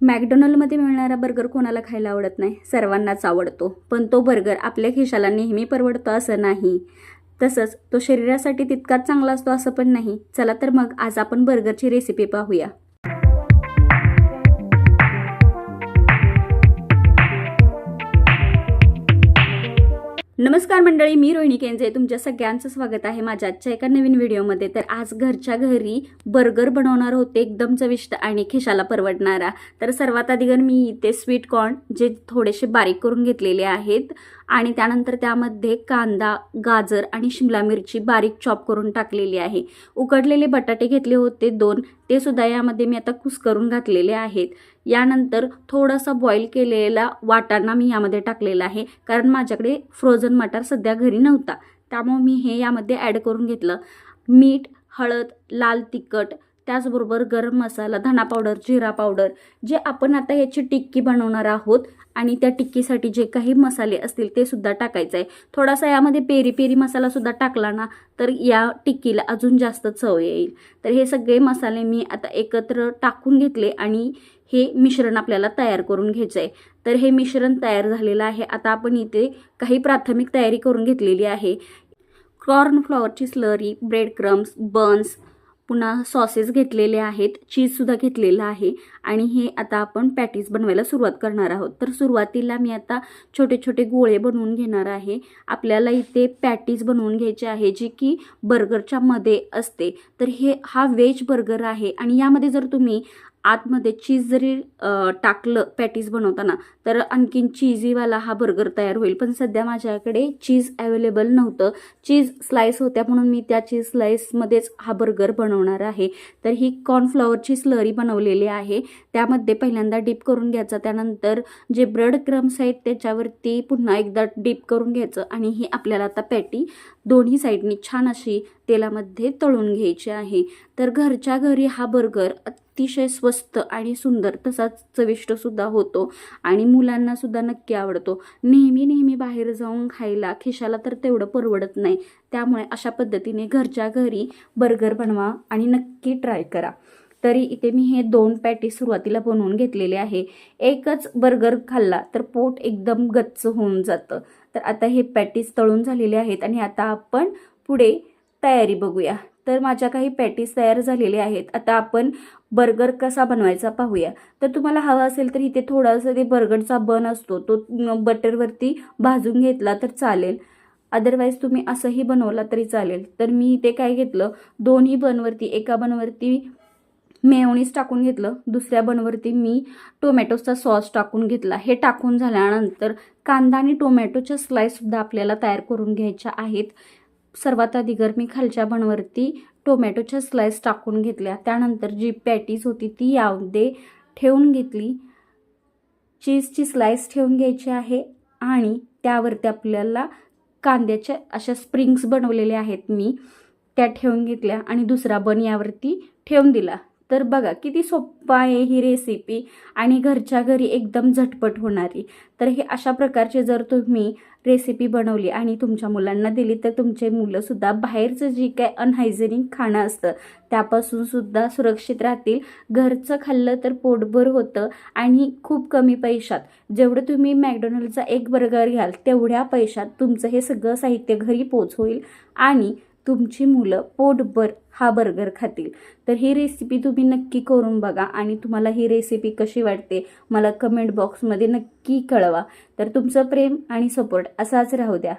मॅकडोनल्डमध्ये मिळणारा बर्गर कोणाला खायला आवडत नाही? सर्वांनाच आवडतो. पण तो बर्गर आपल्या खिशाला नेहमी परवडतो असं नाही. तसंच तो शरीरासाठी तितकाच चांगला असतो असं पण नाही. चला तर मग आज आपण बर्गरची रेसिपी पाहूया. नमस्कार मंडळी मी रोहिणी केंजे. तुमच्या सगळ्यांचं स्वागत आहे माझ्या आजच्या एका नवीन व्हिडिओमध्ये. तर आज घरच्या घरी बर्गर बनवणार होते एकदम चविष्ट आणि खिशाला परवडणारा. तर सर्वात आधी मी इथे स्वीट कॉर्न जे थोडेसे बारीक करून घेतलेले आहेत आणि त्यानंतर त्यामध्ये कांदा गाजर आणि शिमला मिरची बारीक चॉप करून टाकलेली आहे. उकडलेले बटाटे घेतले होते दोन ते सुद्धा यामध्ये मी आता कुस्करून घातलेले आहेत. यानंतर थोडासा बॉईल केलेला वाटाणा मी यामध्ये टाकलेला आहे कारण माझ्याकडे फ्रोझन मटार सध्या घरी नव्हता. त्यामुळे मी हे यामध्ये ॲड करून घेतलं. मीठ हळद लाल तिखट त्याचबरोबर गरम मसाला धना पावडर जिरा पावडर जे आपण आता याची टिक्की बनवणार आहोत आणि त्या टिक्कीसाठी जे काही मसाले असतील ते सुद्धा टाकायचं आहे थोडासा यामध्ये पेरी पेरी मसालासुद्धा टाकला ना तर या टिक्कीला अजून जास्त चव येईल. तर हे सगळे मसाले मी आता एकत्र टाकून घेतले आणि हे मिश्रण आपल्याला तयार करून घ्यायचं आहे तर हे मिश्रण तयार झालेलं आहे. आता आपण इथे काही प्राथमिक तयारी करून घेतलेली आहे. कॉर्न फ्लॉवरची स्लरी ब्रेड क्रम्स बन्स पुन्हा सॉसेस घेतलेले आहेत चीजसुद्धा घेतलेलं आहे आणि हे आता आपण पॅटीज बनवायला सुरुवात करणार आहोत. तर सुरुवातीला मी आता छोटे छोटे गोळे बनवून घेणार आहे. आपल्याला इथे पॅटीज बनवून घ्यायचे आहे जी की बर्गरच्या मध्ये असते. तर हे हा व्हेज बर्गर आहे आणि यामध्ये जर तुम्ही आतमध्ये चीज जरी टाकलं पॅटीज बनवताना तर आणखीन चीजीवाला हा बर्गर तयार होईल. पण सध्या माझ्याकडे चीज अवेलेबल नव्हतं. चीज स्लाईस होत्या म्हणून मी त्या चीज स्लाईसमध्येच हा बर्गर बनवणार आहे. तर ही कॉर्नफ्लॉवरची स्लरी बनवलेली आहे. त्यामध्ये पहिल्यांदा डीप करून घ्यायचा त्यानंतर जे ब्रेड क्रम्स आहेत त्याच्यावरती पुन्हा एकदा डीप करून घ्यायचं आणि ही आपल्याला आता पॅटी दोन्ही साईडनी छान अशी तेलामध्ये तळून घ्यायची आहे. तर घरच्या घरी हा बर्गर अतिशय स्वस्त आणि सुंदर तसाच चविष्टसुद्धा होतो आणि मुलांनासुद्धा नक्की आवडतो. नेहमी नेहमी बाहेर जाऊन खायला खिशाला तर तेवढं परवडत नाही. त्यामुळे अशा पद्धतीने घरच्या घरी बर्गर बनवा आणि नक्की ट्राय करा. तरी इथे मी हे दोन पॅटी सुरुवातीला बनवून घेतलेले आहे. एकच बर्गर खाल्ला तर पोट एकदम गच्च होऊन जातं. तर आता हे पॅटीस तळून झालेले आहेत आणि आता आपण पुढे तयारी बघूया. तर माझ्या काही पॅटीस तयार झालेले आहेत. आता आपण बर्गर कसा बनवायचा पाहूया. तर तुम्हाला हवा असेल तर इथे थोडासा ते बर्गरचा बन असतो. तो बटरवरती भाजून घेतला तर चालेल. अदरवाईज तुम्ही असंही बनवला तरी चालेल. तर मी इथे काय घेतलं? दोन्ही बनवरती एका बनवरती मेयोनीज टाकून घेतलं. दुसऱ्या बनवरती मी टोमॅटोचा सॉस टाकून घेतला. हे टाकून झाल्यानंतर कांदा आणि टोमॅटोच्या स्लाईससुद्धा आपल्याला तयार करून घ्यायच्या आहेत. सर्वात आधी गरमी खालच्या बनवरती टोमॅटोच्या स्लाईस टाकून घेतल्या. त्यानंतर जी पॅटीज होती ती यामध्ये ठेवून घेतली. चीजची स्लाईस ठेवून घ्यायची आहे आणि त्यावरती आपल्याला कांद्याच्या अशा स्प्रिंग्स बनवलेल्या आहेत मी. त्या ठेवून घेतल्या आणि दुसरा बन यावरती ठेवून दिला. तर बघा किती सोपं आहे ही रेसिपी आणि घरच्या घरी एकदम झटपट होणारी. तर हे अशा प्रकारचे जर तुम्ही रेसिपी बनवली आणि तुमच्या मुलांना दिली तर तुमचे मुलंसुद्धा बाहेरचं जी काय अनहायजेनिक खाणं असतं त्यापासून सुद्धा सुरक्षित राहतील. घरचं खाल्लं तर पोटभर होतं आणि खूप कमी पैशात. जेवढं तुम्ही मॅकडोनल्डचा एक बर्गर घ्याल तेवढ्या पैशात तुमचं हे सगळं साहित्य घरी पोच होईल आणि तुमची मुलं पोटभर हा बर्गर खातील. तर ही रेसिपी तुम्ही नक्की करून बघा आणि तुम्हाला ही रेसिपी कशी वाटते मला कमेंट बॉक्समध्ये नक्की कळवा. तर तुमचं प्रेम आणि सपोर्ट असाच राहू द्या.